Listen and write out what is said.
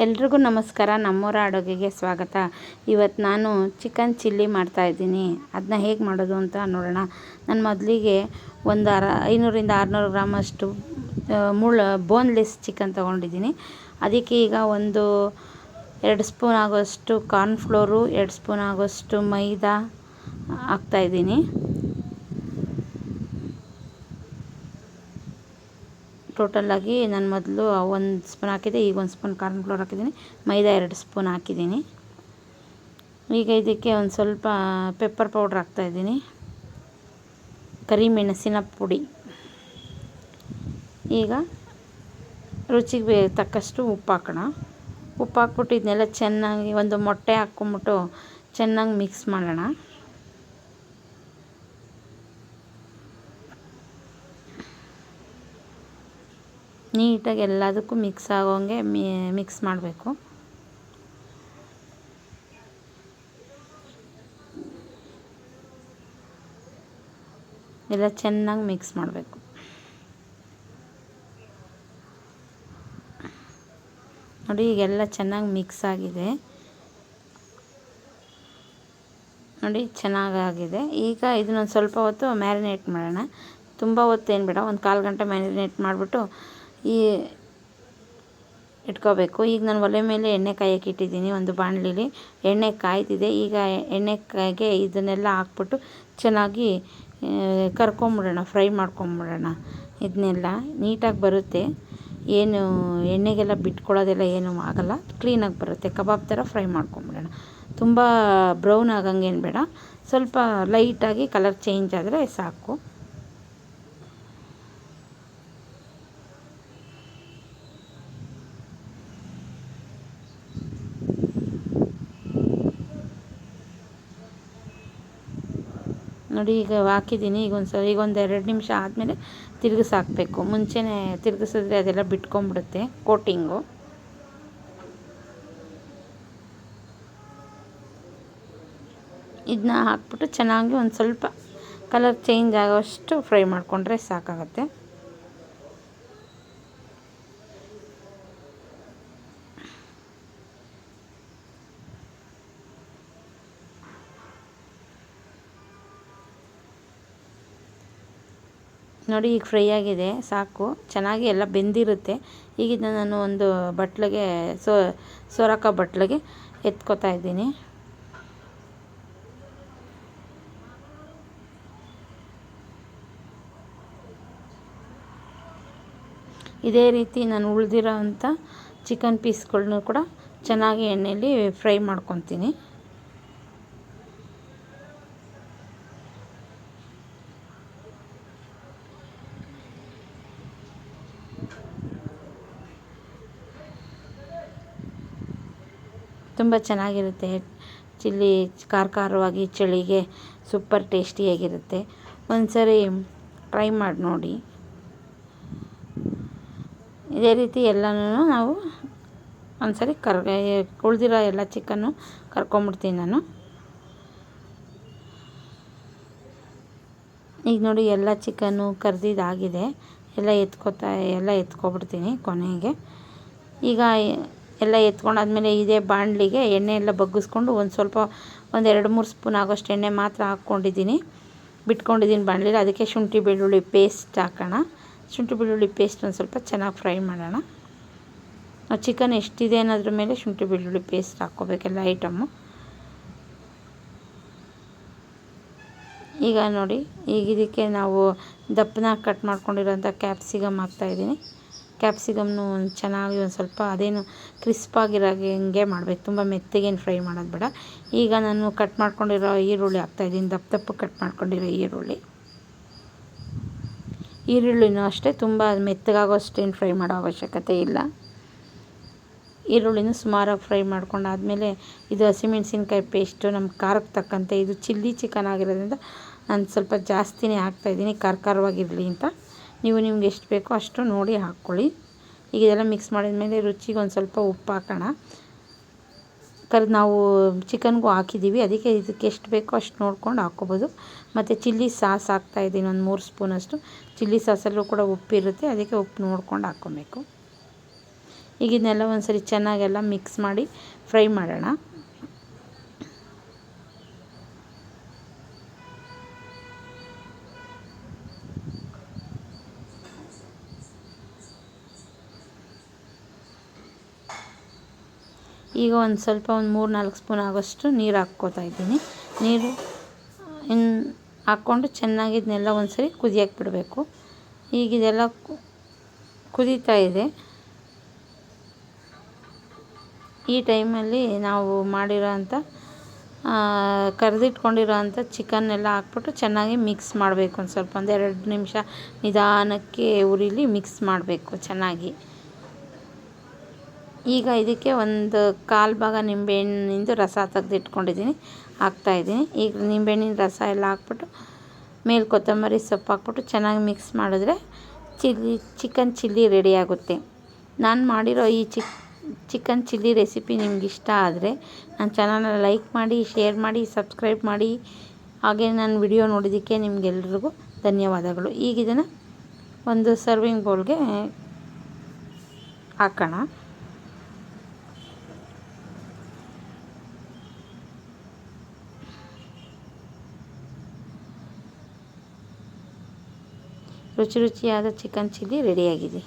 ಎಲ್ರಿಗೂ ನಮಸ್ಕಾರ. ನಮ್ಮೂರ ಅಡುಗೆಗೆ ಸ್ವಾಗತ. ಇವತ್ತು ನಾನು ಚಿಕನ್ ಚಿಲ್ಲಿ ಮಾಡ್ತಾಯಿದ್ದೀನಿ ಅದನ್ನ ಹೇಗೆ ಮಾಡೋದು ಅಂತ ನೋಡೋಣ. ನಾನು ಮೊದಲಿಗೆ ಒಂದು ಅರ ಐನೂರಿಂದ ಆರುನೂರು ಗ್ರಾಮ್ ಅಷ್ಟು ಮುಳ್ಳು ಬೋನ್ಲೆಸ್ ಚಿಕನ್ ತೊಗೊಂಡಿದ್ದೀನಿ. ಅದಕ್ಕೆ ಈಗ ಒಂದು ಎರಡು ಸ್ಪೂನ್ ಆಗೋಷ್ಟು ಕಾರ್ನ್ಫ್ಲೋರು, ಎರಡು ಸ್ಪೂನ್ ಆಗೋಷ್ಟು ಮೈದಾ ಹಾಕ್ತಾಯಿದ್ದೀನಿ ಟೋಟಲಾಗಿ ನಾನು ಮೊದಲು ಒಂದು ಸ್ಪೂನ್ ಹಾಕಿದ್ದೆ, ಈಗ ಒಂದು ಸ್ಪೂನ್ ಕಾರ್ನ್ ಫ್ಲೋರ್ ಹಾಕಿದ್ದೀನಿ. ಮೈದಾ ಎರಡು ಸ್ಪೂನ್ ಹಾಕಿದ್ದೀನಿ. ಈಗ ಇದಕ್ಕೆ ಒಂದು ಸ್ವಲ್ಪ ಪೆಪ್ಪರ್ ಪೌಡ್ರ್ ಹಾಕ್ತಾಯಿದ್ದೀನಿ ಕರಿಮೆಣಸಿನ ಪುಡಿ. ಈಗ ರುಚಿಗೆ ಬೇ ತಕ್ಕಷ್ಟು ಉಪ್ಪು ಹಾಕೋಣ. ಉಪ್ಪು ಹಾಕ್ಬಿಟ್ಟು ಇದನ್ನೆಲ್ಲ ಚೆನ್ನಾಗಿ ಒಂದು ಮೊಟ್ಟೆ ಹಾಕ್ಕೊಂಬಿಟ್ಟು ಚೆನ್ನಾಗಿ ಮಿಕ್ಸ್ ಮಾಡೋಣ. ನೀಟಾಗಿ ಎಲ್ಲದಕ್ಕೂ ಮಿಕ್ಸ್ ಆಗೋಂಗೆ ಮಿಕ್ಸ್ ಮಾಡಬೇಕು. ಎಲ್ಲ ಚೆನ್ನಾಗಿ ಮಿಕ್ಸ್ ಮಾಡಬೇಕು. ನೋಡಿ, ಈಗೆಲ್ಲ ಚೆನ್ನಾಗಿ ಮಿಕ್ಸ್ ಆಗಿದೆ. ನೋಡಿ ಚೆನ್ನಾಗಾಗಿದೆ ಈಗ ಇದನ್ನೊಂದು ಸ್ವಲ್ಪ ಹೊತ್ತು ಮ್ಯಾರಿನೇಟ್ ಮಾಡೋಣ. ತುಂಬ ಹೊತ್ತು ಏನು ಬೇಡ, ಒಂದು ಕಾಲು ಗಂಟೆ ಮ್ಯಾರಿನೇಟ್ ಮಾಡಿಬಿಟ್ಟು ಈ ಇಟ್ಕೋಬೇಕು. ಈಗ ನಾನು ಒಲೆ ಮೇಲೆ ಎಣ್ಣೆ ಕಾಯಕ್ಕೆ ಇಟ್ಟಿದ್ದೀನಿ, ಒಂದು ಬಾಣಲಿಲಿ. ಎಣ್ಣೆ ಕಾಯ್ತಿದೆ. ಈಗ ಎಣ್ಣೆ ಕಾಯಿಗೆ ಇದನ್ನೆಲ್ಲ ಹಾಕ್ಬಿಟ್ಟು ಚೆನ್ನಾಗಿ ಕರ್ಕೊಂಬಿಡೋಣ, ಫ್ರೈ ಮಾಡ್ಕೊಂಬಿಡೋಣ ಇದನ್ನೆಲ್ಲ. ನೀಟಾಗಿ ಬರುತ್ತೆ. ಏನು, ಎಣ್ಣೆಗೆಲ್ಲ ಬಿಟ್ಕೊಳ್ಳೋದೆಲ್ಲ ಏನೂ ಆಗಲ್ಲ. ಕ್ಲೀನಾಗಿ ಬರುತ್ತೆ. ಕಬಾಬ್ ಥರ ಫ್ರೈ ಮಾಡ್ಕೊಂಬಿಡೋಣ. ತುಂಬ ಬ್ರೌನ್ ಆಗಂಗೇನು ಬೇಡ. ಸ್ವಲ್ಪ ಲೈಟಾಗಿ ಕಲರ್ ಚೇಂಜ್ ಆದರೆ ಸಾಕು. ನೋಡಿ, ಈಗ ಹಾಕಿದ್ದೀನಿ. ಈಗ ಒಂದು ಸಲ, ಈಗ ಒಂದು ಎರಡು ನಿಮಿಷ ಆದಮೇಲೆ ತಿರುಗಿಸಾಕಬೇಕು. ಮುಂಚೆನೇ ತಿರುಗಿಸಿದ್ರೆ ಅದೆಲ್ಲ ಬಿಟ್ಕೊಂಬಿಡುತ್ತೆ ಕೋಟಿಂಗು. ಇದನ್ನ ಹಾಕ್ಬಿಟ್ಟು ಚೆನ್ನಾಗಿ ಒಂದು ಸ್ವಲ್ಪ ಕಲರ್ ಚೇಂಜ್ ಆಗೋವಷ್ಟು ಫ್ರೈ ಮಾಡಿಕೊಂಡ್ರೆ ಸಾಕಾಗುತ್ತೆ. ನೋಡಿ, ಈಗ ಫ್ರೈ ಆಗಿದೆ, ಸಾಕು. ಚೆನ್ನಾಗಿ ಎಲ್ಲ ಬೆಂದಿರುತ್ತೆ. ಈಗ ಇದನ್ನು ನಾನು ಒಂದು ಬಟ್ಲಿಗೆ, ಸೋ, ಸೋರಕ ಬಟ್ಲಿಗೆ ಎತ್ಕೋತಾ ಇದ್ದೀನಿ. ಇದೇ ರೀತಿ ನಾನು ಉಳಿದಿರೋ ಅಂಥ ಚಿಕನ್ ಪೀಸ್ಗಳನ್ನೂ ಕೂಡ ಚೆನ್ನಾಗಿ ಎಣ್ಣೆಯಲ್ಲಿ ಫ್ರೈ ಮಾಡ್ಕೊತೀನಿ. ತುಂಬ ಚೆನ್ನಾಗಿರುತ್ತೆ. ಚಿಲ್ಲಿ ಖಾರ ಖಾರವಾಗಿ ಚಳಿಗೆ ಸೂಪರ್ ಟೇಸ್ಟಿಯಾಗಿರುತ್ತೆ ಒಂದು ಸರಿ ಟ್ರೈ ಮಾಡಿ ನೋಡಿ. ಇದೇ ರೀತಿ ಎಲ್ಲನೂ ನಾವು ಒಂದ್ಸರಿ ಕರ್ ಉಳಿದಿರೋ ಎಲ್ಲ ಚಿಕನ್ನು ಕರ್ಕೊಂಬಿಡ್ತೀನಿ ನಾನು. ಈಗ ನೋಡಿ ಎಲ್ಲ ಚಿಕನ್ನು ಕರ್ದಿದ್ದಾಗಿದೆ. ಎಲ್ಲ ಎತ್ಕೋತಾ, ಎಲ್ಲ ಎತ್ಕೊಬಿಡ್ತೀನಿ ಕೊನೆಗೆ. ಈಗ ಎಲ್ಲ ಎತ್ಕೊಂಡಾದ್ಮೇಲೆ ಇದೇ ಬಾಣಲಿಗೆ ಎಣ್ಣೆ ಎಲ್ಲ ಬಗ್ಗಿಸ್ಕೊಂಡು ಒಂದು ಸ್ವಲ್ಪ ಒಂದು ಎರಡು ಮೂರು ಸ್ಪೂನ್ ಆಗೋಷ್ಟು ಎಣ್ಣೆ ಮಾತ್ರ ಹಾಕ್ಕೊಂಡಿದ್ದೀನಿ. ಬಿಟ್ಕೊಂಡಿದ್ದೀನಿ ಬಾಣಲಿಲಿ ಅದಕ್ಕೆ ಶುಂಠಿ ಬೆಳ್ಳುಳ್ಳಿ ಪೇಸ್ಟ್ ಹಾಕೋಣ. ಶುಂಠಿ ಬೆಳ್ಳುಳ್ಳಿ ಪೇಸ್ಟ್ ಒಂದು ಸ್ವಲ್ಪ ಚೆನ್ನಾಗಿ ಫ್ರೈ ಮಾಡೋಣ. ಚಿಕನ್ ಎಷ್ಟಿದೆ ಅನ್ನೋದ್ರ ಮೇಲೆ ಶುಂಠಿ ಬೆಳ್ಳುಳ್ಳಿ ಪೇಸ್ಟ್ ಹಾಕ್ಕೋಬೇಕೆಲ್ಲ ಐಟಮ್ಮು. ಈಗ ನೋಡಿ, ಈಗ ಇದಕ್ಕೆ ನಾವು ದಪ್ಪನಾಗಿ ಕಟ್ ಮಾಡ್ಕೊಂಡಿರೋಂಥ ಕ್ಯಾಪ್ಸಿಕಮ್ ಹಾಕ್ತಾಯಿದ್ದೀನಿ ಕ್ಯಾಪ್ಸಿಕಮ್ನು ಚೆನ್ನಾಗಿ ಒಂದು ಸ್ವಲ್ಪ ಅದೇನು ಕ್ರಿಸ್ಪಾಗಿರೋ ಹಾಗೆ ಮಾಡಬೇಕು. ತುಂಬ ಮೆತ್ತಗೇನು ಫ್ರೈ ಮಾಡೋದು ಬೇಡ. ಈಗ ನಾನು ಕಟ್ ಮಾಡ್ಕೊಂಡಿರೋ ಈರುಳ್ಳಿ ಹಾಕ್ತಾಯಿದ್ದೀನಿ ದಪ್ಪ ದಪ್ಪ ಕಟ್ ಮಾಡ್ಕೊಂಡಿರೋ ಈರುಳ್ಳಿ. ಈರುಳ್ಳಿನೂ ಅಷ್ಟೇ, ತುಂಬ ಮೆತ್ತಗಾಗೋಷ್ಟೇನು ಫ್ರೈ ಮಾಡೋ ಅವಶ್ಯಕತೆ ಇಲ್ಲ. ಈರುಳ್ಳಿನೂ ಸುಮಾರಾಗಿ ಫ್ರೈ ಮಾಡ್ಕೊಂಡಾದಮೇಲೆ ಇದು ಹಸಿಮೆಣ್ಸಿನ್ಕಾಯಿ ಪೇಸ್ಟು ನಮ್ಮ ಖಾರಕ್ಕೆ ತಕ್ಕಂತೆ, ಇದು ಚಿಲ್ಲಿ ಚಿಕನ್ ಆಗಿರೋದ್ರಿಂದ ನಾನು ಸ್ವಲ್ಪ ಜಾಸ್ತಿನೇ ಹಾಕ್ತಾಯಿದ್ದೀನಿ ಖಾರ ಖಾರವಾಗಿರಲಿ ಅಂತ. ನೀವು ನಿಮ್ಗೆ ಎಷ್ಟು ಬೇಕೋ ಅಷ್ಟು ನೋಡಿ ಹಾಕ್ಕೊಳ್ಳಿ. ಈಗ ಇದೆಲ್ಲ ಮಿಕ್ಸ್ ಮಾಡಿದ ಮೇಲೆ ರುಚಿಗೆ ಒಂದು ಸ್ವಲ್ಪ ಉಪ್ಪು ಹಾಕೋಣ. ಕರೆದು ನಾವು ಚಿಕನ್ಗೂ ಹಾಕಿದ್ದೀವಿ. ಅದಕ್ಕೆ ಇದಕ್ಕೆ ಎಷ್ಟು ಬೇಕೋ ಅಷ್ಟು ನೋಡ್ಕೊಂಡು ಹಾಕ್ಕೋಬೋದು. ಮತ್ತು ಚಿಲ್ಲಿ ಸಾಸ್ ಹಾಕ್ತಾಯಿದ್ದೀನಿ ಒಂದು ಮೂರು ಸ್ಪೂನಷ್ಟು. ಚಿಲ್ಲಿ ಸಾಸಲ್ಲೂ ಕೂಡ ಉಪ್ಪಿರುತ್ತೆ ಅದಕ್ಕೆ ಉಪ್ಪು ನೋಡ್ಕೊಂಡು ಹಾಕ್ಕೊಬೇಕು. ಈಗ ಇದನ್ನೆಲ್ಲ ಒಂದು ಸರಿ ಚೆನ್ನಾಗೆಲ್ಲ ಮಿಕ್ಸ್ ಮಾಡಿ ಫ್ರೈ ಮಾಡೋಣ. ಈಗ ಒಂದು ಸ್ವಲ್ಪ ಒಂದು ಮೂರು ನಾಲ್ಕು ಸ್ಪೂನ್ ಆಗೋಷ್ಟು ನೀರು ಹಾಕ್ಕೋತಾ ಇದ್ದೀನಿ. ನೀರು ಇನ್ನು ಹಾಕ್ಕೊಂಡು ಚೆನ್ನಾಗಿ ಇದನ್ನೆಲ್ಲ ಒಂದು ಸರಿ ಕುದಿಯಕ್ಕೆ ಬಿಡಬೇಕು. ಈಗ ಇದೆಲ್ಲ ಕುದೀತಾ ಇದೆ. ಈ ಟೈಮಲ್ಲಿ ನಾವು ಮಾಡಿರೋ ಅಂಥ ಕರೆದಿಟ್ಕೊಂಡಿರೋ ಅಂಥ ಚಿಕನ್ನೆಲ್ಲ ಹಾಕ್ಬಿಟ್ಟು ಚೆನ್ನಾಗಿ ಮಿಕ್ಸ್ ಮಾಡಬೇಕು. ಒಂದು ಸ್ವಲ್ಪ ಒಂದು ಎರಡು ನಿಮಿಷ ನಿಧಾನಕ್ಕೆ ಉರಿಲಿ ಮಿಕ್ಸ್ ಮಾಡಬೇಕು ಚೆನ್ನಾಗಿ. ಈಗ ಇದಕ್ಕೆ ಒಂದು ಕಾಲು ಭಾಗ ನಿಂಬೆಹಣ್ಣಿಂದು ರಸ ತೆಗೆದಿಟ್ಕೊಂಡಿದ್ದೀನಿ. ಹಾಕ್ತಾಯಿದ್ದೀನಿ ಈಗ ನಿಂಬೆಹಣ್ಣಿನ ರಸ ಎಲ್ಲ ಹಾಕ್ಬಿಟ್ಟು ಮೇಲೆ ಕೊತ್ತಂಬರಿ ಸೊಪ್ಪು ಹಾಕ್ಬಿಟ್ಟು ಚೆನ್ನಾಗಿ ಮಿಕ್ಸ್ ಮಾಡಿದ್ರೆ ಚಿಲ್ಲಿ, ಚಿಕನ್ ಚಿಲ್ಲಿ ರೆಡಿ ಆಗುತ್ತೆ. ನಾನು ಮಾಡಿರೋ ಈ ಚಿಕ್, ಚಿಕನ್ ಚಿಲ್ಲಿ ರೆಸಿಪಿ ನಿಮ್ಗೆ ಇಷ್ಟ ಆದರೆ ನನ್ನ ಚಾನಲ್ನ ಲೈಕ್ ಮಾಡಿ, ಶೇರ್ ಮಾಡಿ, ಸಬ್ಸ್ಕ್ರೈಬ್ ಮಾಡಿ. ಹಾಗೆ ನನ್ನ ವಿಡಿಯೋ ನೋಡಿದ್ದಕ್ಕೆ ನಿಮಗೆಲ್ರಿಗೂ ಧನ್ಯವಾದಗಳು. ಈಗ ಇದನ್ನು ಒಂದು ಸರ್ವಿಂಗ್ ಬೌಲ್ಗೆ ಹಾಕೋಣ. ರುಚಿ ರುಚಿಯಾದ ಚಿಕನ್ ಚಿಲ್ಲಿ ರೆಡಿಯಾಗಿದೆ.